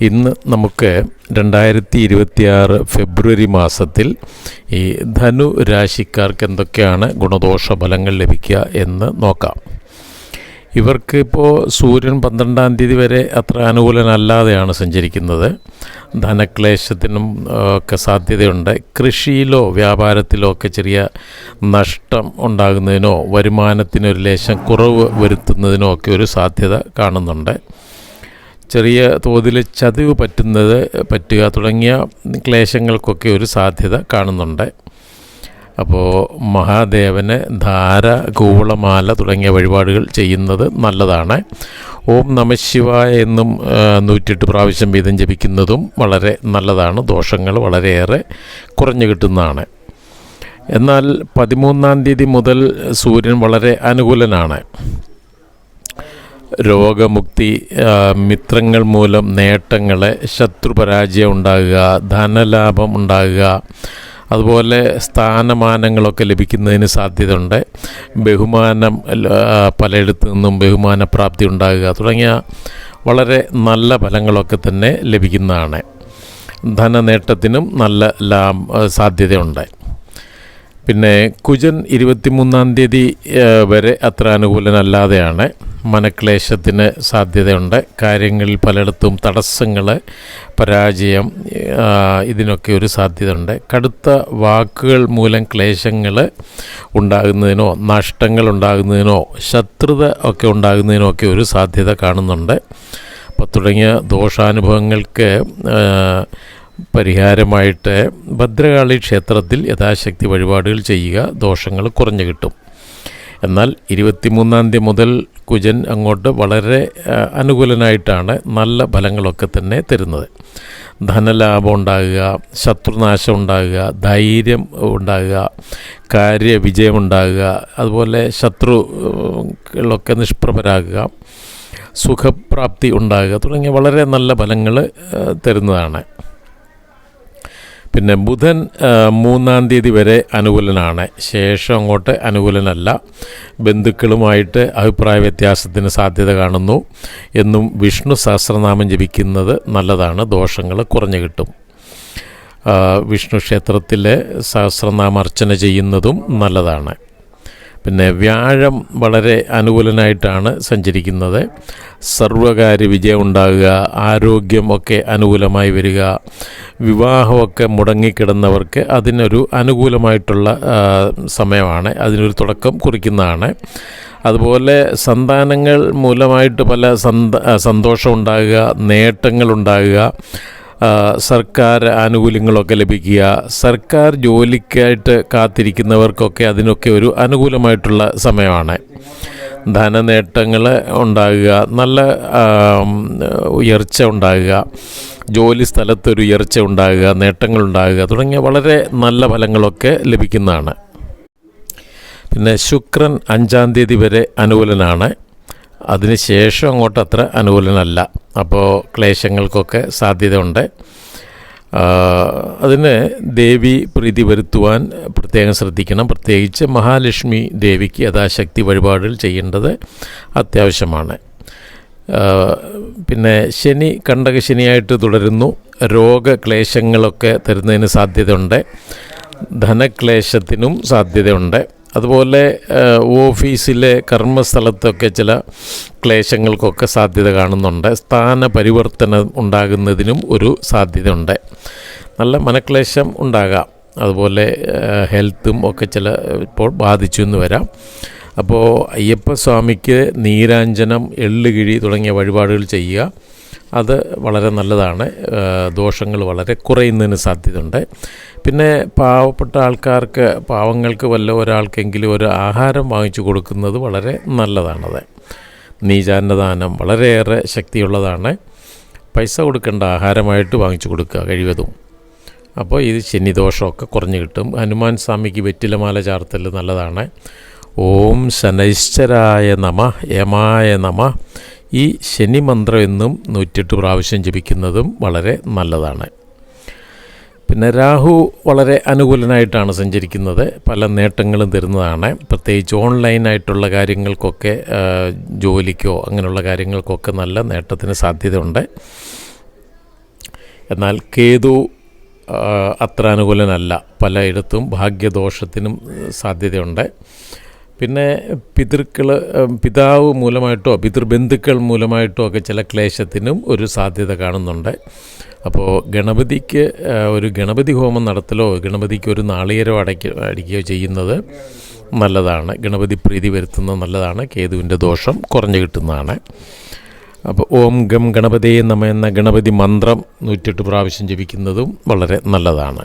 ഇന്ന് നമുക്ക് രണ്ടായിരത്തി ഇരുപത്തിയാറ് ഫെബ്രുവരി മാസത്തിൽ ഈ ധനു രാശിക്കാർക്ക് എന്തൊക്കെയാണ് ഗുണദോഷ ഫലങ്ങൾ ലഭിക്കുക എന്ന് നോക്കാം. ഇവർക്ക് ഇപ്പോൾ സൂര്യൻ പന്ത്രണ്ടാം തീയതി വരെ അത്ര അനുകൂലനല്ലാതെയാണ് സഞ്ചരിക്കുന്നത്. ധനക്ലേശത്തിനും ഒക്കെ സാധ്യതയുണ്ട്. കൃഷിയിലോ വ്യാപാരത്തിലോ ഒക്കെ ചെറിയ നഷ്ടം ഉണ്ടാകുന്നതിനോ വരുമാനത്തിനൊരു ലേശം കുറവ് വരുത്തുന്നതിനോ ഒക്കെ ഒരു സാധ്യത കാണുന്നുണ്ട്. ചെറിയ തോതിൽ ചതിവ് പറ്റുന്നത് പറ്റുക തുടങ്ങിയ ക്ലേശങ്ങൾക്കൊക്കെ ഒരു സാധ്യത കാണുന്നുണ്ട്. അപ്പോൾ മഹാദേവന് ധാര കൂവളമാല തുടങ്ങിയ വഴിപാടുകൾ ചെയ്യുന്നത് നല്ലതാണ്. ഓം നമശിവായ എന്നും നൂറ്റിയെട്ട് പ്രാവശ്യം വീതം ജപിക്കുന്നതും വളരെ നല്ലതാണ്. ദോഷങ്ങൾ വളരെയേറെ കുറഞ്ഞു കിട്ടുന്നതാണ്. എന്നാൽ പതിമൂന്നാം തീയതി മുതൽ സൂര്യൻ വളരെ അനുകൂലനാണ്. രോഗമുക്തി മിത്രങ്ങൾ മൂലം നേട്ടങ്ങൾ ശത്രുപരാജയം ഉണ്ടാകുക ധനലാഭം ഉണ്ടാകുക അതുപോലെ സ്ഥാനമാനങ്ങളൊക്കെ ലഭിക്കുന്നതിന് സാധ്യതയുണ്ട്. ബഹുമാനം പലയിടത്തു നിന്നും ബഹുമാനപ്രാപ്തി ഉണ്ടാകുക തുടങ്ങിയ വളരെ നല്ല ഫലങ്ങളൊക്കെ തന്നെ ലഭിക്കുന്നതാണ്. ധനനേട്ടത്തിനും നല്ല ലാഭ സാധ്യതയുണ്ട്. പിന്നെ കുജൻ ഇരുപത്തിമൂന്നാം തീയതി വരെ അത്ര അനുകൂലനല്ലാതെയാണ്. മനക്ലേശത്തിന് സാധ്യതയുണ്ട്. കാര്യങ്ങളിൽ പലയിടത്തും തടസ്സങ്ങൾ പരാജയം ഇതിനൊക്കെ ഒരു സാധ്യതയുണ്ട്. കടുത്ത വാക്കുകൾ മൂലം ക്ലേശങ്ങൾ ഉണ്ടാകുന്നതിനോ നഷ്ടങ്ങൾ ഉണ്ടാകുന്നതിനോ ശത്രുത ഒക്കെ ഉണ്ടാകുന്നതിനോ ഒക്കെ ഒരു സാധ്യത കാണുന്നുണ്ട്. അപ്പോൾ തുടങ്ങിയ ദോഷാനുഭവങ്ങൾക്ക് പരിഹാരമായിട്ട് ഭദ്രകാളി ക്ഷേത്രത്തിൽ യഥാശക്തി വഴിപാടുകൾ ചെയ്യുക ദോഷങ്ങൾ കുറഞ്ഞു കിട്ടും. എന്നാൽ ഇരുപത്തിമൂന്നാം തീയതി മുതൽ കുജൻ അങ്ങോട്ട് വളരെ അനുകൂലനായിട്ടാണ് നല്ല ഫലങ്ങളൊക്കെ തന്നെ തരുന്നത്. ധനലാഭം ഉണ്ടാകുക ശത്രുനാശം ഉണ്ടാകുക ധൈര്യം ഉണ്ടാകുക കാര്യവിജയമുണ്ടാകുക അതുപോലെ ശത്രുക്കളൊക്കെ നിഷ്പ്രഭരാകുക സുഖപ്രാപ്തി ഉണ്ടാകുക തുടങ്ങിയ വളരെ നല്ല ഫലങ്ങൾ തരുന്നതാണ്. പിന്നെ ബുധൻ മൂന്നാം തീയതി വരെ അനുകൂലനാണ്. ശേഷം അങ്ങോട്ട് അനുകൂലനല്ല. ബന്ധുക്കളുമായിട്ട് അഭിപ്രായ വ്യത്യാസത്തിന് സാധ്യത കാണുന്നു. എന്നും വിഷ്ണു സഹസ്രനാമം ജപിക്കുന്നത് നല്ലതാണ്. ദോഷങ്ങൾ കുറഞ്ഞു കിട്ടും. വിഷ്ണു ക്ഷേത്രത്തിലെ സഹസ്രനാമർച്ചന ചെയ്യുന്നതും നല്ലതാണ്. പിന്നെ വ്യാഴം വളരെ അനുകൂലനായിട്ടാണ് സഞ്ചരിക്കുന്നത്. സർവകാര്യ വിജയം ഉണ്ടാകുക ആരോഗ്യമൊക്കെ അനുകൂലമായി വരിക വിവാഹമൊക്കെ മുടങ്ങിക്കിടന്നവർക്ക് അതിനൊരു അനുകൂലമായിട്ടുള്ള സമയമാണ്. അതിനൊരു തുടക്കം കുറിക്കുന്നതാണ്. അതുപോലെ സന്താനങ്ങൾ മൂലമായിട്ട് പല സന്ത സന്തോഷം നേട്ടങ്ങളുണ്ടാകുക ആ, സർക്കാർ ആനുകൂല്യങ്ങളൊക്കെ ലഭിക്കുക സർക്കാർ ജോലിക്കായിട്ട് കാത്തിരിക്കുന്നവർക്കൊക്കെ അതിനൊക്കെ ഒരു അനുകൂലമായിട്ടുള്ള സമയമാണ്. ധനനേട്ടങ്ങൾ ഉണ്ടാകുക നല്ല ഉയർച്ച ഉണ്ടാകുക ജോലി സ്ഥലത്തൊരു ഉയർച്ച ഉണ്ടാകുക നേട്ടങ്ങളുണ്ടാകുക തുടങ്ങിയ വളരെ നല്ല ഫലങ്ങളൊക്കെ ലഭിക്കുന്നതാണ്. പിന്നെ ശുക്രൻ അഞ്ചാം തീയതി വരെ അനുകൂലനാണ്. അതിനുശേഷം അങ്ങോട്ട് അത്ര അനുകൂലനല്ല. അപ്പോൾ ക്ലേശങ്ങൾക്കൊക്കെ സാധ്യതയുണ്ട്. അതിന് ദേവി പ്രീതി വരുത്തുവാൻ പ്രത്യേകം ശ്രദ്ധിക്കണം. പ്രത്യേകിച്ച് മഹാലക്ഷ്മി ദേവിക്ക് യഥാശക്തി വഴിപാടുകൾ ചെയ്യേണ്ടത് അത്യാവശ്യമാണ്. പിന്നെ ശനി കണ്ടക ശനിയായിട്ട് തുടരുന്നു. രോഗക്ലേശങ്ങളൊക്കെ തരുന്നതിന് സാധ്യതയുണ്ട്. ധനക്ലേശത്തിനും സാധ്യതയുണ്ട്. അതുപോലെ ഓഫീസിലെ കർമ്മസ്ഥലത്തൊക്കെ ചില ക്ലേശങ്ങൾക്കൊക്കെ സാധ്യത കാണുന്നുണ്ട്. സ്ഥാന പരിവർത്തനം ഉണ്ടാകുന്നതിനും ഒരു സാധ്യതയുണ്ട്. നല്ല മനക്ലേശം ഉണ്ടാകാം. അതുപോലെ ഹെൽത്തും ഒക്കെ ചില ഇപ്പോൾ ബാധിച്ചു എന്ന് വരാം. അപ്പോൾ അയ്യപ്പസ്വാമിക്ക് നീരാഞ്ജനം എള്ളുകിഴി തുടങ്ങിയ വഴിപാടുകൾ ചെയ്യുക. അത് വളരെ നല്ലതാണ്. ദോഷങ്ങൾ വളരെ കുറയുന്നതിന് സാധ്യതയുണ്ട്. പിന്നെ പാവപ്പെട്ട ആൾക്കാർക്ക് പാവങ്ങൾക്ക് വല്ല ഒരാൾക്കെങ്കിലും ഒരു ആഹാരം വാങ്ങിച്ചു കൊടുക്കുന്നത് വളരെ നല്ലതാണത്. നീചാന്നദാനം വളരെയേറെ ശക്തിയുള്ളതാണ്. പൈസ കൊടുക്കേണ്ട ആഹാരമായിട്ട് വാങ്ങിച്ചു കൊടുക്കുക കഴിവതും. അപ്പോൾ ഇത് ശനിദോഷമൊക്കെ കുറഞ്ഞു കിട്ടും. ഹനുമാൻ സ്വാമിക്ക് വെറ്റിലമാല ചാർത്തൽ നല്ലതാണ്. ഓം ശനൈശ്വരായ നമ യമായ നമ ഈ ശനി മന്ത്രം എന്നും നൂറ്റെട്ട് പ്രാവശ്യം ജപിക്കുന്നതും വളരെ നല്ലതാണ്. പിന്നെ രാഹു വളരെ അനുകൂലനായിട്ടാണ് സഞ്ചരിക്കുന്നത്. പല നേട്ടങ്ങളും തരുന്നതാണ്. പ്രത്യേകിച്ച് ഓൺലൈനായിട്ടുള്ള കാര്യങ്ങൾക്കൊക്കെ ജോലിക്കോ അങ്ങനെയുള്ള കാര്യങ്ങൾക്കൊക്കെ നല്ല നേട്ടത്തിന് സാധ്യതയുണ്ട്. എന്നാൽ കേതു അത്ര അനുകൂലനല്ല. പലയിടത്തും ഭാഗ്യദോഷത്തിനും സാധ്യതയുണ്ട്. പിന്നെ പിതൃക്കൾ പിതാവ് മൂലമായിട്ടോ പിതൃബന്ധുക്കൾ മൂലമായിട്ടോ ഒക്കെ ചില ക്ലേശത്തിനും ഒരു സാധ്യത കാണുന്നുണ്ട്. അപ്പോൾ ഗണപതിക്ക് ഒരു ഗണപതി ഹോമം നടത്തലോ ഗണപതിക്ക് ഒരു നാളികേരോ അടയ്ക്ക അടിക്കുകയോ ചെയ്യുന്നത് നല്ലതാണ്. ഗണപതി പ്രീതി വരുത്തുന്നത് നല്ലതാണ്. കേതുവിന്റെ ദോഷം കുറഞ്ഞു കിട്ടുന്നതാണ്. അപ്പോൾ ഓം ഗം ഗണപതേ നമ എന്ന ഗണപതി മന്ത്രം നൂറ്റെട്ട് പ്രാവശ്യം ജപിക്കുന്നതും വളരെ നല്ലതാണ്.